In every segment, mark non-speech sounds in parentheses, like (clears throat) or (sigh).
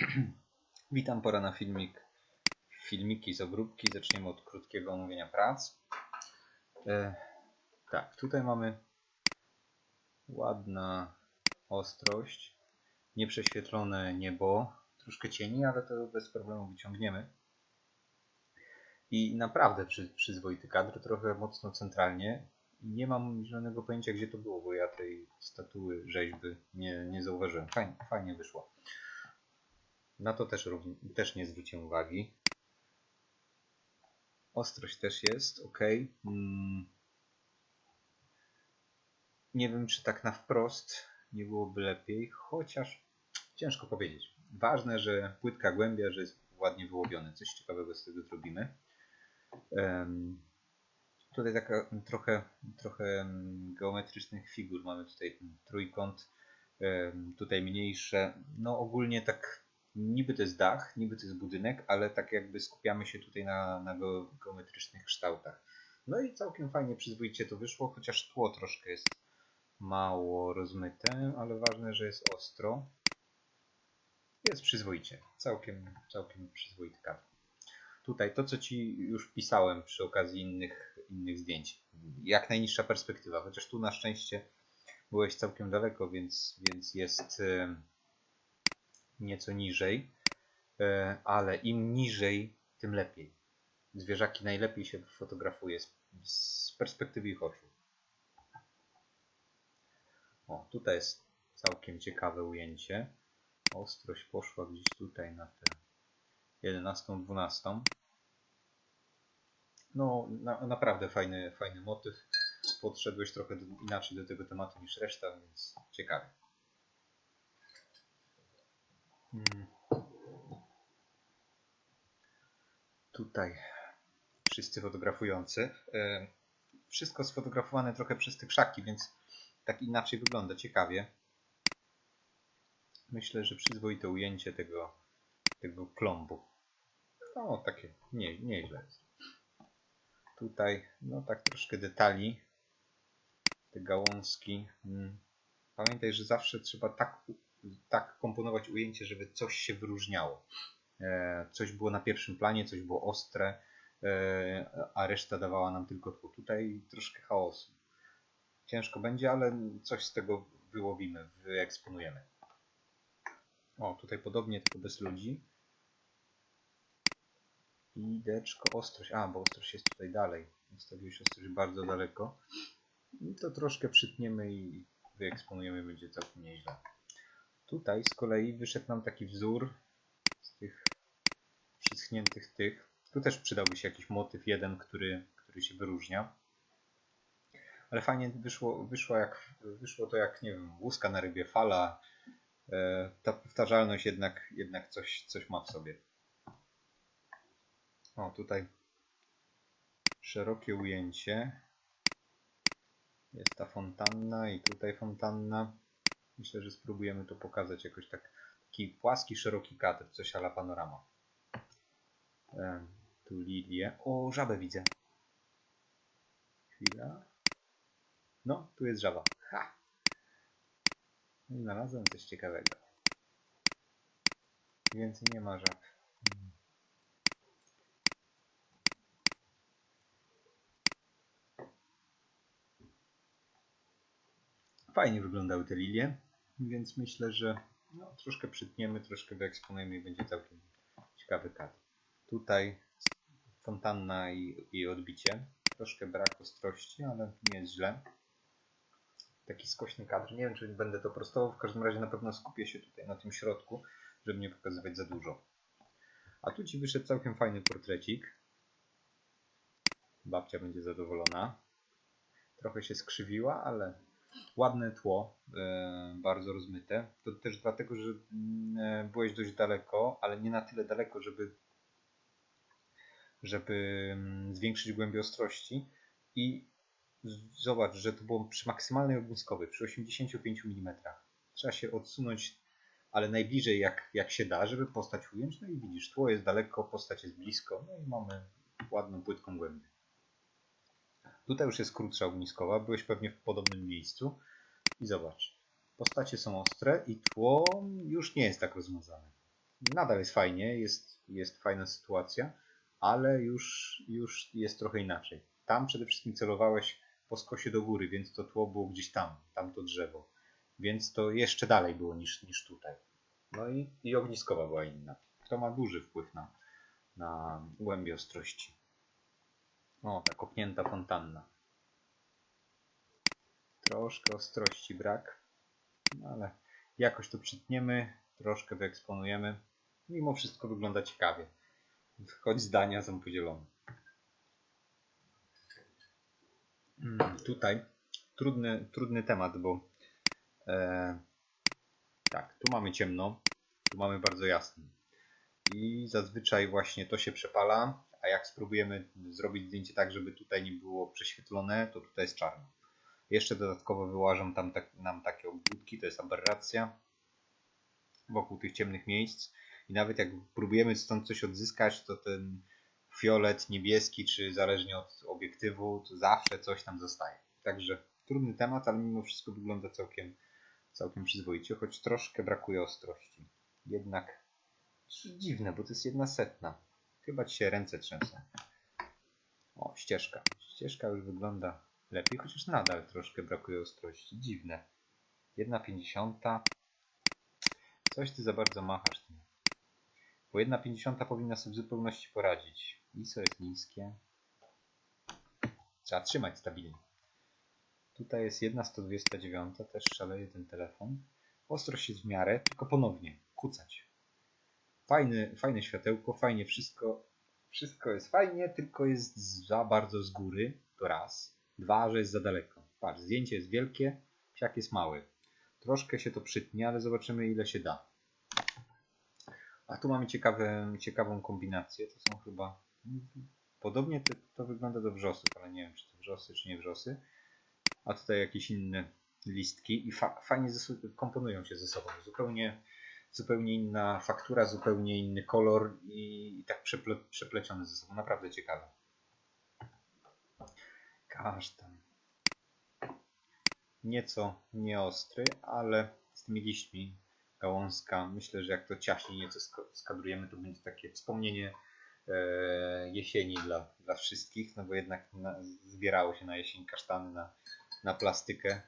(clears throat) Witam, pora na filmik. Filmiki z obróbki. Zaczniemy od krótkiego omówienia prac. E, tak, tutaj mamy ładna ostrość, nieprześwietlone niebo, troszkę cieni, ale to bez problemu wyciągniemy. I naprawdę przy, przyzwoity kadr, trochę mocno centralnie. Nie mam żadnego pojęcia, gdzie to było, bo ja tej statuły, rzeźby nie, nie zauważyłem. Fajnie, fajnie wyszło. Na to też, też nie zwróciłem uwagi. Ostrość też jest, ok. Hmm. Nie wiem, czy tak na wprost nie byłoby lepiej, chociaż ciężko powiedzieć. Ważne, że płytka głębia, że jest ładnie wyłowione. Coś ciekawego z tego zrobimy. Um, tutaj taka trochę, trochę geometrycznych figur. Mamy tutaj trójkąt, um, tutaj mniejsze. No ogólnie tak niby to jest dach, niby to jest budynek, ale tak jakby skupiamy się tutaj na, na geometrycznych kształtach. No i całkiem fajnie, przyzwoicie to wyszło, chociaż tło troszkę jest mało rozmyte, ale ważne, że jest ostro. Jest przyzwoicie, całkiem, całkiem przyzwoity. Tutaj to, co Ci już pisałem przy okazji innych, innych zdjęć. Jak najniższa perspektywa, chociaż tu na szczęście byłeś całkiem daleko, więc, więc jest nieco niżej, e, ale im niżej, tym lepiej. Zwierzaki najlepiej się fotografuje z perspektywy ich oczu. O, tutaj jest całkiem ciekawe ujęcie. Ostrość poszła gdzieś tutaj na tę 11-12. No, na, naprawdę fajny, fajny motyw. Podszedłeś trochę inaczej do tego tematu niż reszta, więc ciekawe. Hmm. Tutaj wszyscy fotografujący. E, wszystko sfotografowane trochę przez te krzaki, więc tak inaczej wygląda. Ciekawie. Myślę, że przyzwoite ujęcie tego, tego klombu. No, takie nie, nieźle. Tutaj, no tak troszkę detali. Te gałązki. Hmm. Pamiętaj, że zawsze trzeba tak tak komponować ujęcie, żeby coś się wyróżniało. E, coś było na pierwszym planie, coś było ostre, e, a reszta dawała nam tylko. Tutaj troszkę chaosu. Ciężko będzie, ale coś z tego wyłowimy, wyeksponujemy. O, tutaj podobnie, tylko bez ludzi. I ostrość. A, bo ostrość jest tutaj dalej. Ustawiłeś ostrość bardzo daleko. I to troszkę przytniemy i wyeksponujemy, będzie całkiem nieźle. Tutaj z kolei wyszedł nam taki wzór z tych przyschniętych tych. Tu też przydałby się jakiś motyw jeden, który, który się wyróżnia. Ale fajnie wyszło, wyszło, jak, wyszło to jak, nie wiem, łuska na rybie, fala. E, ta powtarzalność jednak, jednak coś, coś ma w sobie. O, tutaj szerokie ujęcie. Jest ta fontanna i tutaj fontanna. Myślę, że spróbujemy to pokazać jakoś tak. Taki płaski, szeroki kadr, coś ala panorama. E, tu lilię. O, żabę widzę. Chwila. No, tu jest żaba. Ha! Znalazłem coś ciekawego. Więcej nie ma żab. Fajnie wyglądały te lilie więc myślę, że no, troszkę przytniemy, troszkę wyeksponujemy i będzie całkiem ciekawy kadr. Tutaj fontanna i, i odbicie. Troszkę brak ostrości, ale nie jest źle. Taki skośny kadr. Nie wiem, czy będę to prostował. W każdym razie na pewno skupię się tutaj na tym środku, żeby nie pokazywać za dużo. A tu Ci wyszedł całkiem fajny portrecik. Babcia będzie zadowolona. Trochę się skrzywiła, ale ładne tło, e, bardzo rozmyte. To też dlatego, że mm, e, byłeś dość daleko, ale nie na tyle daleko, żeby, żeby mm, zwiększyć głębię ostrości. I zobacz, że to było przy maksymalnej ogniskowej, przy 85 mm. Trzeba się odsunąć, ale najbliżej jak, jak się da, żeby postać ująć. No i widzisz, tło jest daleko, postać jest blisko, no i mamy ładną, płytką głębię. Tutaj już jest krótsza ogniskowa, byłeś pewnie w podobnym miejscu. I zobacz, postacie są ostre i tło już nie jest tak rozmazane. nadal jest fajnie, jest, jest fajna sytuacja, ale już, już jest trochę inaczej. Tam przede wszystkim celowałeś po skosie do góry, więc to tło było gdzieś tam, tam to drzewo. Więc to jeszcze dalej było niż, niż tutaj. No i, i ogniskowa była inna. To ma duży wpływ na, na głębię ostrości. O, ta kopnięta fontanna. Troszkę ostrości brak, no ale jakoś to przytniemy, troszkę wyeksponujemy. Mimo wszystko wygląda ciekawie. Choć zdania są podzielone. Mm, tutaj trudny, trudny temat, bo e, tak, tu mamy ciemno, tu mamy bardzo jasno. I zazwyczaj właśnie to się przepala, a jak spróbujemy zrobić zdjęcie tak, żeby tutaj nie było prześwietlone, to tutaj jest czarno. Jeszcze dodatkowo wyłażą tam tak, nam takie obwódki, to jest aberracja wokół tych ciemnych miejsc. I nawet jak próbujemy stąd coś odzyskać, to ten fiolet, niebieski, czy zależnie od obiektywu, to zawsze coś tam zostaje. Także trudny temat, ale mimo wszystko wygląda całkiem, całkiem przyzwoicie, choć troszkę brakuje ostrości. Jednak dziwne, bo to jest jedna setna. Chyba ci się ręce trzęsą. O, ścieżka. Ścieżka już wygląda lepiej, chociaż nadal troszkę brakuje ostrości. Dziwne. Jedna pięćdziesiąta. Coś ty za bardzo machasz tym. Bo jedna pięćdziesiąta powinna sobie w zupełności poradzić. ISO jest niskie. Trzeba trzymać stabilnie. Tutaj jest jedna 129, też szaleje ten telefon. Ostrość jest w miarę, tylko ponownie kucać. Fajny, fajne światełko, fajnie wszystko. Wszystko jest fajnie, tylko jest za bardzo z góry. To raz. Dwa, że jest za daleko. Patrz, zdjęcie jest wielkie, psiak jest mały. Troszkę się to przytnie, ale zobaczymy ile się da. A tu mamy ciekawe, ciekawą kombinację. To są chyba... Podobnie to, to wygląda do wrzosów, ale nie wiem czy to wrzosy czy nie wrzosy. A tutaj jakieś inne listki i fa fajnie komponują się ze sobą. Zupełnie, zupełnie inna faktura, zupełnie inny kolor i, i tak przeple przeplecione ze sobą. Naprawdę ciekawe. Kasztan. Nieco nieostry, ale z tymi liśćmi gałązka. Myślę, że jak to ciaśnie nieco skadrujemy, to będzie takie wspomnienie e, jesieni dla, dla wszystkich, no bo jednak na, zbierało się na jesień kasztany na, na plastykę,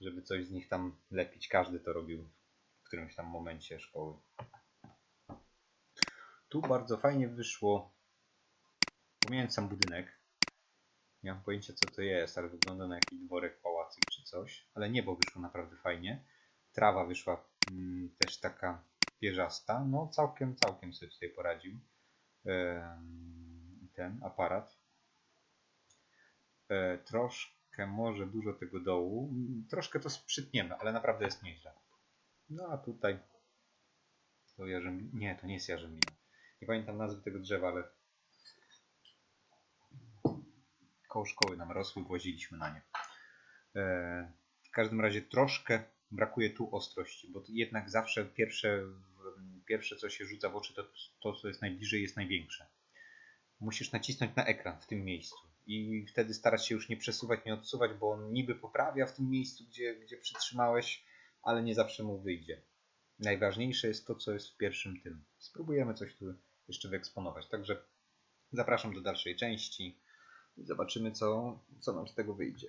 żeby coś z nich tam lepić. Każdy to robił w którymś tam momencie szkoły. Tu bardzo fajnie wyszło, pomijając sam budynek, nie mam pojęcia co to jest, ale wygląda na jakiś dworek pałacyk czy coś, ale niebo wyszło naprawdę fajnie. Trawa wyszła mm, też taka pierzasta, no całkiem, całkiem sobie tutaj poradził ten aparat. E, troszkę może dużo tego dołu, troszkę to sprzytniemy, ale naprawdę jest nieźle. No a tutaj to jarzębina, nie to nie jest jarzębina. Nie pamiętam nazwy tego drzewa, ale koło szkoły nam rosły, właziliśmy na nie. E, w każdym razie troszkę brakuje tu ostrości, bo jednak zawsze pierwsze, pierwsze co się rzuca w oczy, to to, co jest najbliżej, jest największe. Musisz nacisnąć na ekran w tym miejscu i wtedy starać się już nie przesuwać, nie odsuwać, bo on niby poprawia w tym miejscu, gdzie, gdzie przytrzymałeś, ale nie zawsze mu wyjdzie. Najważniejsze jest to, co jest w pierwszym tym. Spróbujemy coś tu jeszcze wyeksponować. Także zapraszam do dalszej części i zobaczymy, co, co nam z tego wyjdzie.